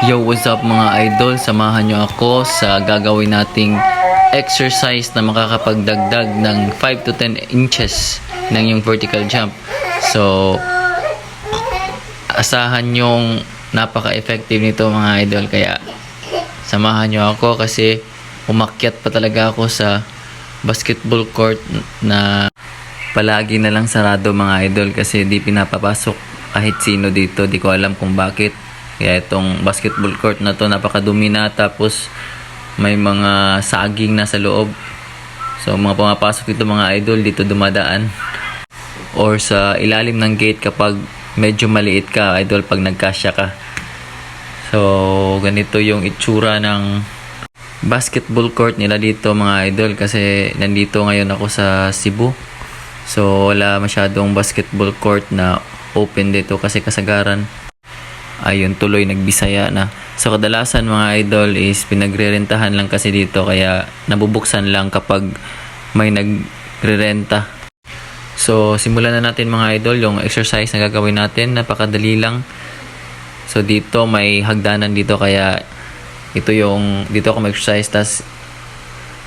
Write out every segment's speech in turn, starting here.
Yo, what's up mga idol? Samahan nyo ako sa gagawin nating exercise na makakapagdagdag ng 5 to 10 inches ng yung vertical jump. So, asahan yung napaka-effective nito mga idol. Kaya, samahan nyo ako kasi umakyat pa talaga ako sa basketball court na palagi na lang sarado mga idol kasi di pinapapasok kahit sino dito. Di ko alam kung bakit. Kaya itong basketball court na to napakadumi na tapos may mga saging na sa loob. So mga pumapasok dito mga idol dito dumadaan or sa ilalim ng gate kapag medyo maliit ka idol pag nagkasya ka. So ganito yung itsura ng basketball court nila dito mga idol kasi nandito ngayon ako sa Cebu. So wala masyadong basketball court na open dito kasi kasagaran ayun tuloy nagbisaya na. So kadalasan mga idol is pinagrerentahan lang kasi dito kaya nabubuksan lang kapag may nagrerenta. So simulan na natin mga idol yung exercise na gagawin natin. Napakadali lang. So dito may hagdanan dito kaya ito yung dito ako mag-exercise tas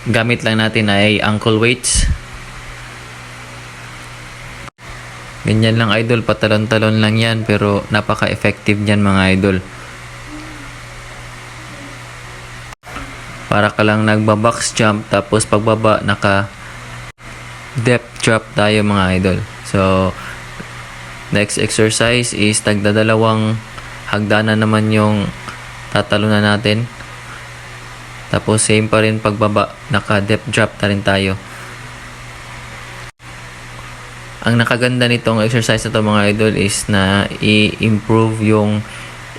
gamit lang natin ay ankle weights. Ganyan lang idol, patalon-talon lang yan pero napaka-effective niyan mga idol. Para ka lang nagba-box jump tapos pagbaba naka depth drop tayo mga idol. So next exercise is tagdadalawang hagdanan naman yung tatalunan natin. Tapos same pa rin pagbaba, naka depth drop na rin tayo. Ang nakaganda nitong exercise na to mga idol is na i-improve yung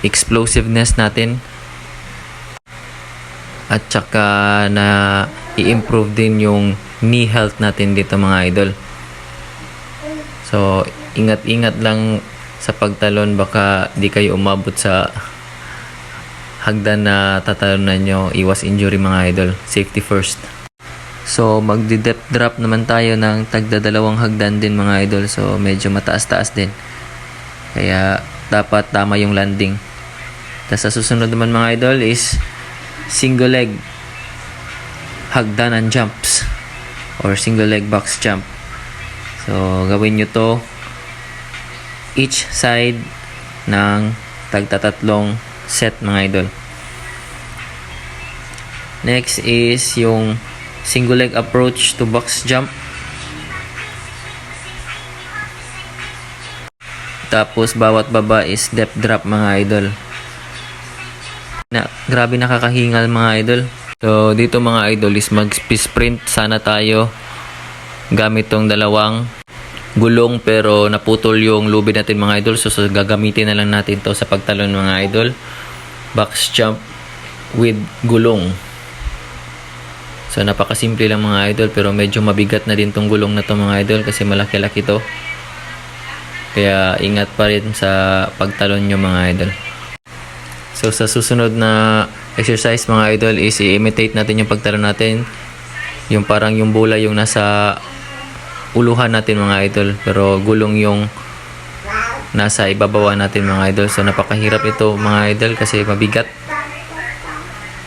explosiveness natin at saka na i-improve din yung knee health natin dito mga idol. So, ingat-ingat lang sa pagtalon baka di kayo umabot sa hagdan na tatalunan nyo. Iwas injury mga idol. Safety first. So, magdi-depth drop naman tayo ng tagdadalawang hagdan din mga idol. So, medyo mataas-taas din. Kaya, dapat tama yung landing. Tapos, sa susunod naman mga idol is single leg hagdanan jumps or single leg box jump. So, gawin nyo to each side ng tagtatatlong set mga idol. Next is yung single leg approach to box jump. Tapos bawat baba is depth drop mga idol. Na, grabe nakakahingal mga idol. So dito mga idol is mag-sprint sana tayo gamit tong dalawang gulong pero naputol yung lubid natin mga idol. So, so gagamitin na lang natin to sa pagtalon mga idol. Box jump with gulong. So napakasimple lang mga idol pero medyo mabigat na din tong gulong na to mga idol kasi malaki-laki to. Kaya ingat pa rin sa pagtalon nyo mga idol. So sa susunod na exercise mga idol is i-imitate natin yung pagtalon natin. Yung parang yung bola yung nasa uluhan natin mga idol pero gulong yung nasa ibabawa natin mga idol. So napakahirap ito mga idol kasi mabigat.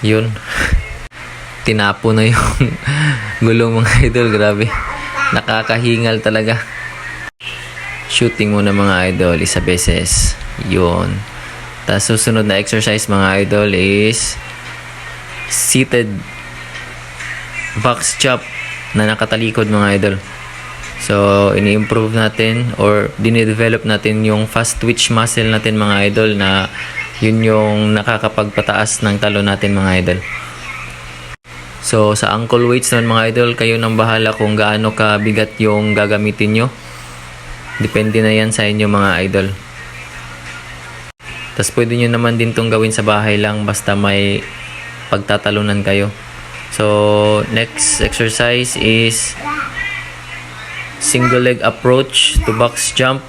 Yun. Tinapo na yung gulong mga idol. Grabe. Nakakahingal talaga. Shooting muna mga idol isa beses. Yun. Tapos susunod na exercise mga idol is seated box chop na nakatalikod mga idol. So, ini-improve natin or dinidevelop natin yung fast twitch muscle natin mga idol na yun yung nakakapagpataas ng talo natin mga idol. So, sa ankle weights naman mga idol, kayo nang bahala kung gaano kabigat yung gagamitin nyo. Depende na yan sa inyo mga idol. Tapos pwede nyo naman din tong gawin sa bahay lang basta may pagtatalunan kayo. So, next exercise is single leg approach to box jump.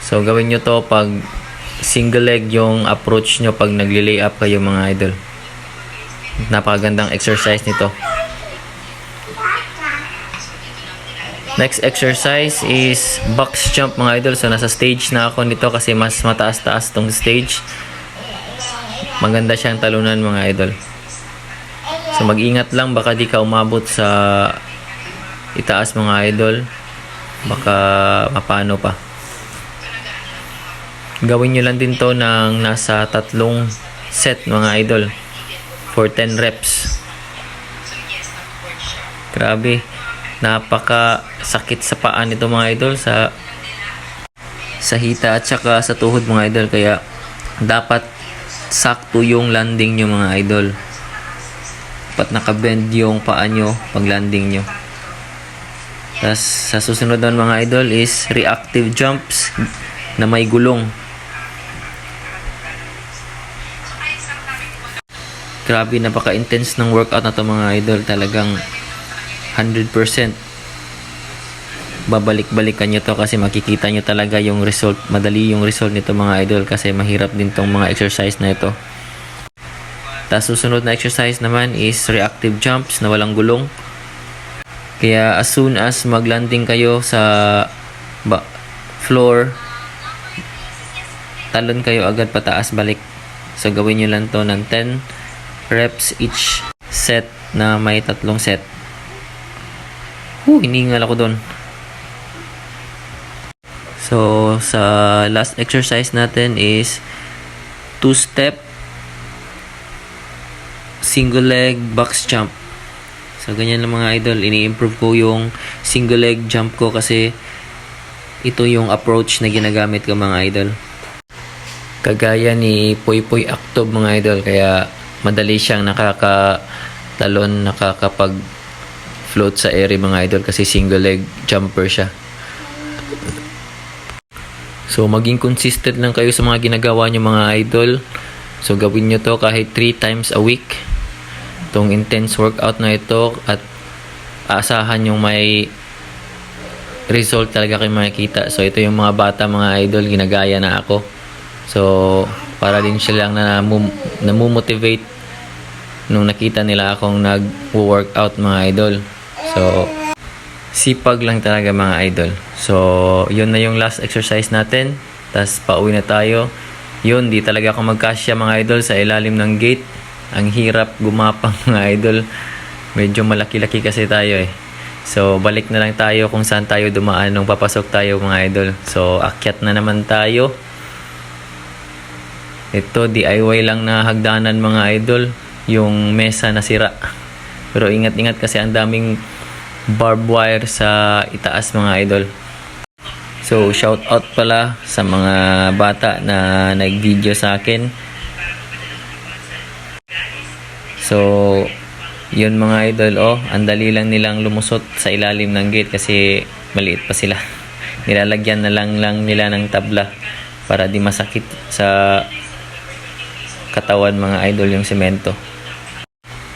So, gawin nyo to pag single leg yung approach nyo pag nagli-lay up kayo mga idol. Napakagandang exercise nito. Next exercise is box jump mga idol. So nasa stage na ako nito kasi mas mataas-taas tong stage. maganda siyang talunan mga idol. So mag-ingat lang baka di ka umabot sa itaas mga idol. Baka mapano pa. Gawin nyo lang din to ng nasa tatlong set mga idol for 10 reps. Grabe. Napaka sakit sa paa nito mga idol sa sa hita at saka sa tuhod mga idol kaya dapat sakto yung landing nyo mga idol. Dapat nakabend yung paa nyo pag landing nyo. Tapos sa susunod naman mga idol is reactive jumps na may gulong. Grabe, napaka-intense ng workout na to mga idol. Talagang 100% babalik-balikan nyo to kasi makikita nyo talaga yung result. Madali yung result nito mga idol kasi mahirap din tong mga exercise na ito. Tapos susunod na exercise naman is reactive jumps na walang gulong. Kaya as soon as maglanding kayo sa ba- floor, talon kayo agad pataas balik. So gawin nyo lang to ng 10 reps each set na may tatlong set. Huh, hiningal ako doon. So, sa last exercise natin is two step single leg box jump. So, ganyan lang mga idol. Ini-improve ko yung single leg jump ko kasi ito yung approach na ginagamit ko mga idol. Kagaya ni Poy Poy Actob mga idol. Kaya madali siyang nakakatalon, nakakapag float sa air mga idol kasi single leg jumper siya. So, maging consistent lang kayo sa mga ginagawa nyo mga idol. So, gawin nyo to kahit 3 times a week. Itong intense workout na ito at aasahan yung may result talaga kayo makikita. So, ito yung mga bata, mga idol, ginagaya na ako. So, para din sila lang na namumotivate nung nakita nila akong nag-workout mga idol. So, sipag lang talaga mga idol. So, yun na yung last exercise natin. Tapos, pauwi na tayo. Yun, di talaga ako magkasya mga idol sa ilalim ng gate. Ang hirap gumapang mga idol. Medyo malaki-laki kasi tayo eh. So, balik na lang tayo kung saan tayo dumaan nung papasok tayo mga idol. So, akyat na naman tayo. Ito, DIY lang na hagdanan mga idol. Yung mesa na sira. Pero ingat-ingat kasi ang daming barbed wire sa itaas mga idol. So, shout out pala sa mga bata na nag-video sa akin. So, yun mga idol, oh, ang dali lang nilang lumusot sa ilalim ng gate kasi maliit pa sila. Nilalagyan na lang lang nila ng tabla para di masakit sa katawan mga idol yung semento.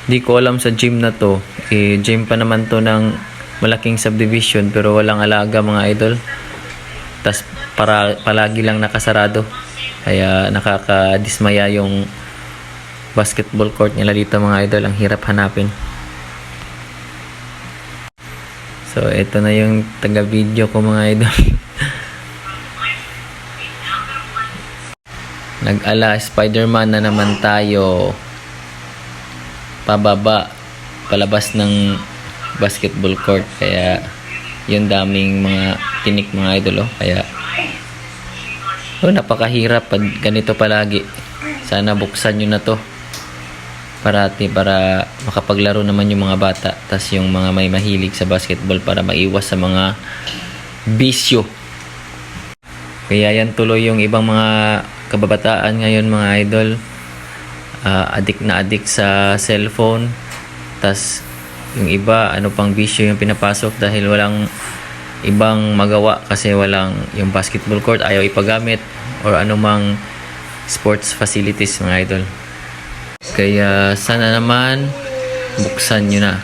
Di ko alam sa gym na to. Eh, gym pa naman to ng malaking subdivision pero walang alaga mga idol. Tas para palagi lang nakasarado. Kaya nakakadismaya yung basketball court nila dito mga idol. Ang hirap hanapin. So, ito na yung taga-video ko mga idol. Nag-ala Spider-Man na naman tayo. Pababa palabas ng basketball court. Kaya yun daming mga tinik mga idol oh. kaya oh, napakahirap pag ganito palagi. Sana buksan nyo na to. Parati para makapaglaro naman yung mga bata tas yung mga may mahilig sa basketball para maiwas sa mga bisyo. Kaya yan tuloy yung ibang mga kababataan ngayon mga idol uh, addict na addict sa cellphone. tas yung iba, ano pang bisyo yung pinapasok dahil walang ibang magawa kasi walang yung basketball court ayaw ipagamit or anumang sports facilities mga idol. Kaya sana naman buksan nyo na.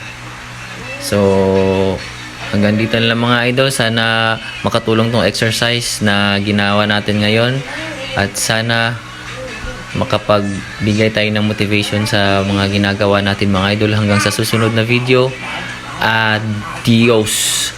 So, hanggang dito lang mga idol. Sana makatulong tong exercise na ginawa natin ngayon. At sana makapagbigay tayo ng motivation sa mga ginagawa natin mga idol hanggang sa susunod na video. Adios!